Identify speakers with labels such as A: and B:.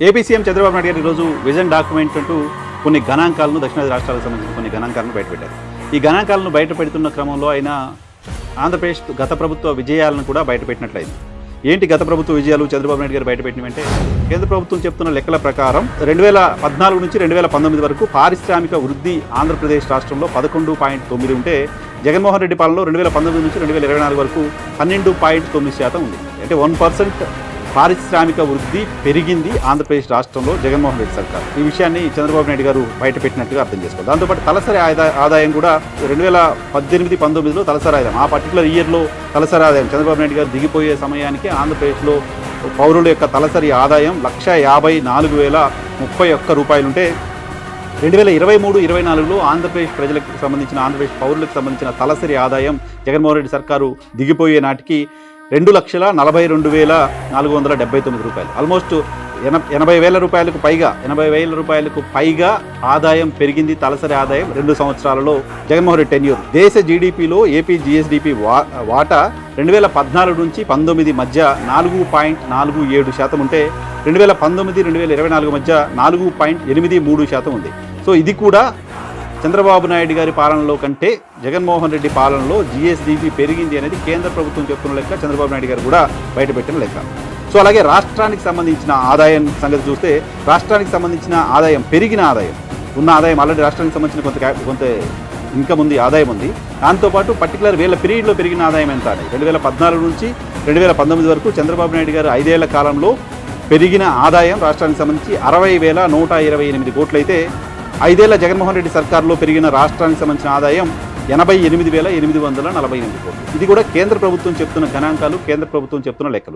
A: AP CM Chandrababu Naidu గారు ఈరోజు vision document అంటూ కొన్ని గణాంకాలను దక్షిణాది రాష్ట్రాలకు సంబంధించిన కొన్ని గణాంకాలను బయటపెట్టారు. ఈ గణాంకాలను బయటపెడుతున్న క్రమంలో ఆయన ఆంధ్రప్రదేశ్ గత ప్రభుత్వ విజయాలను కూడా బయటపెట్టినట్లయింది. ఏంటి గత ప్రభుత్వ విజయాలు చంద్రబాబు నాయుడు గారు బయటపెట్టినవంటే కేంద్ర ప్రభుత్వం చెప్తున్న లెక్కల ప్రకారం రెండు వేల పద్నాలుగు నుంచి రెండు వేల పంతొమ్మిది వరకు పారిశ్రామిక వృద్ధి ఆంధ్రప్రదేశ్ రాష్ట్రంలో పదకొండు పాయింట్ తొమ్మిది ఉంటే జగన్మోహన్ రెడ్డి పాలనలో రెండు వేల పంతొమ్మిది నుంచి రెండు వేల ఇరవై నాలుగు వరకు పన్నెండు పాయింట్ తొమ్మిది శాతం ఉంది. అంటే వన్ పర్సెంట్ పారిశ్రామిక వృద్ధి పెరిగింది ఆంధ్రప్రదేశ్ రాష్ట్రంలో జగన్మోహన్ రెడ్డి సర్కార్. ఈ విషయాన్ని చంద్రబాబు నాయుడు గారు బయటపెట్టినట్టుగా అర్థం చేసుకోవాలి. దాంతోపాటు తలసరి ఆదాయం కూడా రెండు వేల పద్దెనిమిది పంతొమ్మిదిలో తలసరి ఆదాయం ఆ పర్టికులర్ ఇయర్లో తలసరి ఆదాయం. చంద్రబాబు నాయుడు గారు దిగిపోయే సమయానికి ఆంధ్రప్రదేశ్లో పౌరుల యొక్క తలసరి ఆదాయం లక్ష యాభై నాలుగు వేల ముప్పై ఒక్క రూపాయలుంటే రెండు వేల ఇరవై మూడు ఇరవై నాలుగులో ఆంధ్రప్రదేశ్ ప్రజలకు సంబంధించిన ఆంధ్రప్రదేశ్ పౌరులకు సంబంధించిన తలసరి ఆదాయం జగన్మోహన్ రెడ్డి సర్కారు దిగిపోయే నాటికి రెండు లక్షల నలభై రెండు వేల నాలుగు వందల డెబ్బై తొమ్మిది రూపాయలు. ఆల్మోస్ట్ ఎన ఎనభై వేల రూపాయలకు పైగా ఎనభై వేల రూపాయలకు పైగా ఆదాయం పెరిగింది తలసరి ఆదాయం రెండు సంవత్సరాలలో. జగన్మోహన్ రెడ్డి టెన్యూర్ దేశ జీడిపిలో ఏపీ జిఎస్డిపి వా వాటా రెండు వేల పద్నాలుగు నుంచి పంతొమ్మిది మధ్య నాలుగు పాయింట్ నాలుగు ఏడు శాతం ఉంటే రెండు వేల పంతొమ్మిది రెండు వేల ఇరవై నాలుగు మధ్య నాలుగు పాయింట్ ఎనిమిది మూడు శాతం ఉంది. సో ఇది కూడా చంద్రబాబు నాయుడు గారి పాలనలో కంటే జగన్మోహన్ రెడ్డి పాలనలో జిఎస్డిపి పెరిగింది అనేది కేంద్ర ప్రభుత్వం చెప్తున్న లెక్క చంద్రబాబు నాయుడు గారు కూడా బయటపెట్టిన లెక్క. సో అలాగే రాష్ట్రానికి సంబంధించిన ఆదాయం సంగతి చూస్తే రాష్ట్రానికి సంబంధించిన ఆదాయం పెరిగిన ఆదాయం. ఉన్న ఆదాయం ఆల్రెడీ రాష్ట్రానికి సంబంధించిన కొంత కొంత ఇన్కమ్ ఉంది ఆదాయం ఉంది. దాంతోపాటు పర్టికులర్ వేల పీరియడ్లో పెరిగిన ఆదాయం ఎంత అని. రెండు వేల పద్నాలుగు నుంచి రెండు వేల పంతొమ్మిది వరకు చంద్రబాబు నాయుడు గారు ఐదేళ్ళ కాలంలో పెరిగిన ఆదాయం రాష్ట్రానికి సంబంధించి అరవై వేల నూట ఇరవై ఎనిమిది కోట్లయితే ఐదేళ్ళ జగన్మోహన్ రెడ్డి సర్కార్లో పెరిగిన రాష్ట్రానికి సంబంధించిన ఆదాయం ఎనభై ఎనిమిది వేల ఎనిమిది వందల నలభై ఎనిమిది కోట్లు. ఇది కూడా కేంద్ర ప్రభుత్వం చెప్తున్న గణాంకాలు కేంద్ర ప్రభుత్వం చెప్తున్న లెక్కలు.